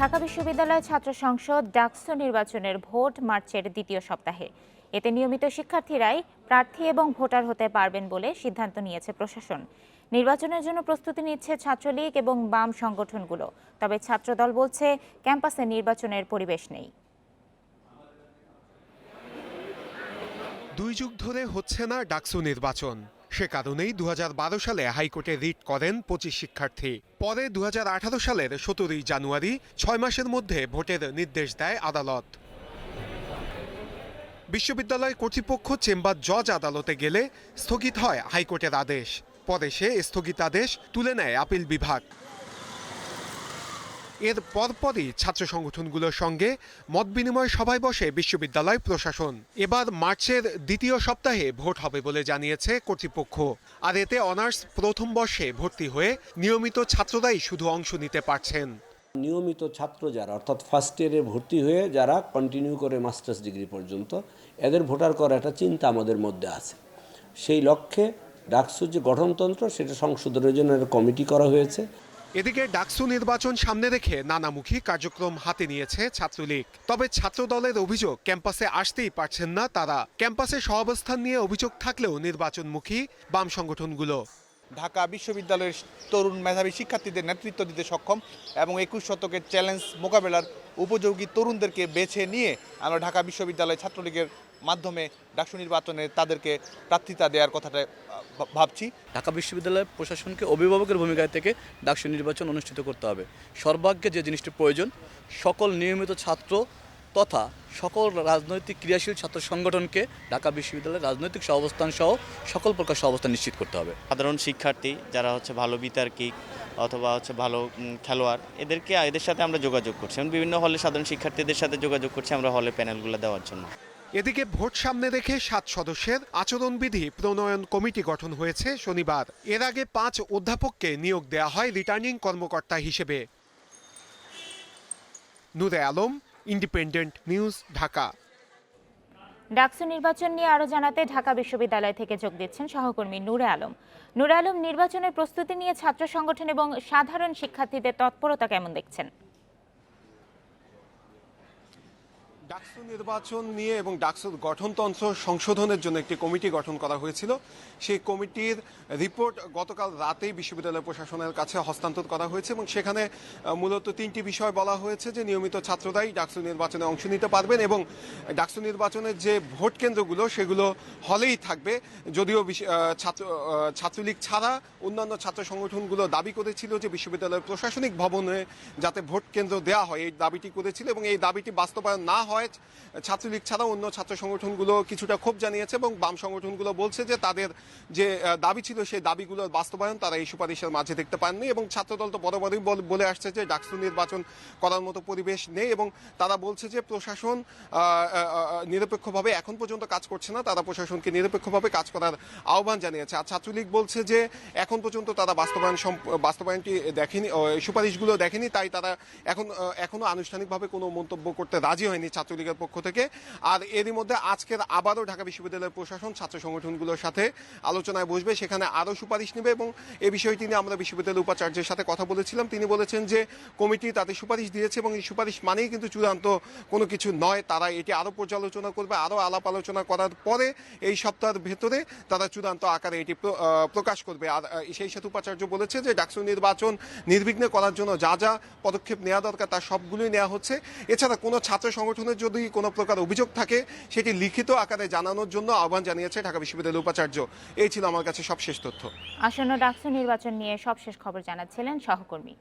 ঢাকা বিশ্ববিদ্যালয় ছাত্র সংসদ ডাকসু নির্বাচনের ভোট মার্চের দ্বিতীয় সপ্তাহে। এতে নিয়মিত শিক্ষার্থীরাই প্রার্থী এবং ভোটার হতে পারবেন বলে সিদ্ধান্ত নিয়েছে প্রশাসন। নির্বাচনের জন্য প্রস্তুতি নিচ্ছে ছাত্রলীগ এবং বাম সংগঠনগুলো। তবে ছাত্রদল বলছে, ক্যাম্পাসে নির্বাচনের পরিবেশ নেই। দুই যুগ ধরে হচ্ছে না ডাকসু নির্বাচন। সে কারণেই দুহাজার বারো সালে হাইকোর্টে রিট করেন পঁচিশ শিক্ষার্থী। পরে দুহাজার আঠারো সালের সতেরোই জানুয়ারি ছয় মাসের মধ্যে ভোটের নির্দেশ দেয় আদালত। বিশ্ববিদ্যালয় কর্তৃপক্ষ চেম্বার জজ আদালতে গেলে স্থগিত হয় হাইকোর্টের আদেশ। পরে সে স্থগিতাদেশ তুলে নেয় আপিল বিভাগ। এর পরপরই ছাত্র সংগঠনগুলোর সঙ্গে মত বিনিময় সভায় বসে বিশ্ববিদ্যালয় প্রশাসন। এবার মার্চের দ্বিতীয় সপ্তাহে ভোট হবে বলে জানিয়েছে কর্তৃপক্ষ। আর এতে অনার্স প্রথম বর্ষে ভর্তি হয়ে নিয়মিত ছাত্ররাই শুধু অংশ নিতে পারছেন। নিয়মিত ছাত্র যারা, অর্থাৎ ফার্স্ট ইয়ারে ভর্তি হয়ে যারা কন্টিনিউ করে মাস্টার্স ডিগ্রি পর্যন্ত, এদের ভোটার করার একটা চিন্তা আমাদের মধ্যে আছে। সেই লক্ষ্যে ডাকসুর যে গঠনতন্ত্র, সেটা সংশোধনের জন্য একটা কমিটি করা হয়েছে। এদিকে ডাকসু নির্বাচন সামনে রেখে নানামুখী কার্যক্রম হাতে নিয়েছে ছাত্রলীগ। তবে ছাত্রদলের অভিযোগ, ক্যাম্পাসে আসতেই পারছেন না তারা। ক্যাম্পাসে সহাবস্থান নিয়ে অভিযোগ থাকলেও নির্বাচনমুখী বাম সংগঠনগুলো। ঢাকা বিশ্ববিদ্যালয়ের তরুণ মেধাবী শিক্ষার্থীদের নেতৃত্ব দিতে সক্ষম এবং একুশ শতকের চ্যালেঞ্জ মোকাবেলার উপযোগী তরুণদেরকে বেছে নিয়ে আমরা ঢাকা বিশ্ববিদ্যালয় ছাত্রলীগের মাধ্যমে ডাকসু নির্বাচনে তাদেরকে প্রার্থিতা দেওয়ার কথাটা ভাবছি। ঢাকা বিশ্ববিদ্যালয়ের প্রশাসনকে অভিভাবকের ভূমিকায় থেকে ডাকসু নির্বাচন অনুষ্ঠিত করতে হবে। সর্বাগ্যে যে জিনিসটি প্রয়োজন সকল নিয়মিত ছাত্র তথা সকল রাজনৈতিক ক্রিয়াশীল ছাত্র সংগঠনকে ঢাকা বিশ্ববিদ্যালয়ের রাজনৈতিক সহাবস্থান সহ সকল প্রকার সহাবস্থান নিশ্চিত করতে হবে। সাধারণ শিক্ষার্থী যারা হচ্ছে ভালো বিতার্কিক অথবা হচ্ছে ভালো খেলোয়াড় এদেরকে এদের সাথে আমরা যোগাযোগ করছি। এবং বিভিন্ন হলে সাধারণ শিক্ষার্থীদের সাথে যোগাযোগ করছি আমরা হলে প্যানেলগুলো দেওয়ার জন্য। এদিকে ভোট সামনে রেখে সাত সদস্যের আচরণবিধি প্রণয়ন কমিটি গঠন হয়েছে শনিবার। এর আগে পাঁচ অধ্যাপককে নিয়োগ দেওয়া হয় রিটার্নিং কর্মকর্তা হিসেবে। Nure Alam, independent news, Dhaka. DUCSU নির্বাচন নিয়ে আরও জানাতে ঢাকা বিশ্ববিদ্যালয় থেকে যোগ দিচ্ছেন সহকর্মী নূরে আলম। নূরে আলম নির্বাচনের প্রস্তুতি নিয়ে ছাত্র সংগঠন এবং সাধারণ শিক্ষার্থীদের তৎপরতা কেমন দেখছেন? ডাকসু নির্বাচন নিয়ে এবং ডাকসুর গঠনতন্ত্র সংশোধনের জন্য একটি কমিটি গঠন করা হয়েছিল। সেই কমিটির রিপোর্ট গতকাল রাতেই বিশ্ববিদ্যালয় প্রশাসনের কাছে হস্তান্তর করা হয়েছে এবং সেখানে মূলত তিনটি বিষয় বলা হয়েছে যে নিয়মিত ছাত্ররাই ডাকসু নির্বাচনে অংশ নিতে পারবেন এবং ডাকসু নির্বাচনের যে ভোট কেন্দ্রগুলো সেগুলো হলেই থাকবে। যদিও ছাত্র ছাত্রলীগ ছাড়া অন্যান্য ছাত্র সংগঠনগুলো দাবি করেছিল যে বিশ্ববিদ্যালয়ের প্রশাসনিক ভবনে যাতে ভোট কেন্দ্র দেওয়া হয়, এই দাবিটি করেছিল এবং এই দাবিটি বাস্তবায়ন না হয় ছাত্রলীগ ছাড়াও অন্য ছাত্র সংগঠনগুলো কিছুটা ক্ষোভ জানিয়েছে এবং বাম সংগঠনগুলো বলছে যে তাদের যে দাবি ছিল সেই দাবিগুলোর বাস্তবায়ন তারা এই সুপারিশের মাঝে দেখতে পাননি এবং ছাত্রদল তো বরাবরই বল- আসছে যে ডাকসু নির্বাচন করার মতো পরিবেশ নেই এবং তারা বলছে যে প্রশাসন নিরপেক্ষভাবে এখন পর্যন্ত কাজ করছে না, তারা প্রশাসনকে নিরপেক্ষভাবে কাজ করার আহ্বান জানিয়েছে। আর ছাত্রলীগ বলছে যে এখন পর্যন্ত তারা বাস্তবায়ন বাস্তবায়নটি দেখেনি সুপারিশগুলো দেখেনি, তাই তারা এখন এখনও আনুষ্ঠানিকভাবে কোনো মন্তব্য করতে রাজি হয়নি ছাত্রলীগের পক্ষ থেকে। আর এরই মধ্যে আজকের আবারও ঢাকা বিশ্ববিদ্যালয়ের প্রশাসন, ছাত্র সংগঠনগুলোর সাথে আলোচনায় বসবে, সেখানে আরও সুপারিশ নেবে এবং এ বিষয়টি নিয়ে আমরা বিশ্ববিদ্যালয়ের উপাচার্যের সাথে কথা বলেছিলাম। তিনি বলেছেন যে, কমিটি তাদের সুপারিশ দিয়েছে এবং এই সুপারিশ মানেই কিন্তু চূড়ান্ত কোনো কিছু নয়। তারা এটি আরও পর্যালোচনা করবে, আরও আলাপ আলোচনা করার পরে এই সপ্তাহের ভেতরে তারা চূড়ান্ত আকারে এটি প্রকাশ করবে। আর সেই সাথে উপাচার্য বলেছে যে, ডাকসু নির্বাচন নির্বিঘ্নে করার জন্য যা যা পদক্ষেপ নেওয়া দরকার তার সবগুলোই নেওয়া হচ্ছে। এছাড়া কোনো ছাত্র সংগঠনের যদি কোনো প্রকার অভিযোগ থাকে, সেটি লিখিত আকারে জানানোর জন্য আহ্বান জানিয়েছে ঢাকা বিশ্ববিদ্যালয়ের উপাচার্য। এই ছিল আমার কাছে সবশেষ তথ্য। আসন্ন ডাকসু নির্বাচন নিয়ে সবশেষ খবর জানাচ্ছিলেন সহকর্মী।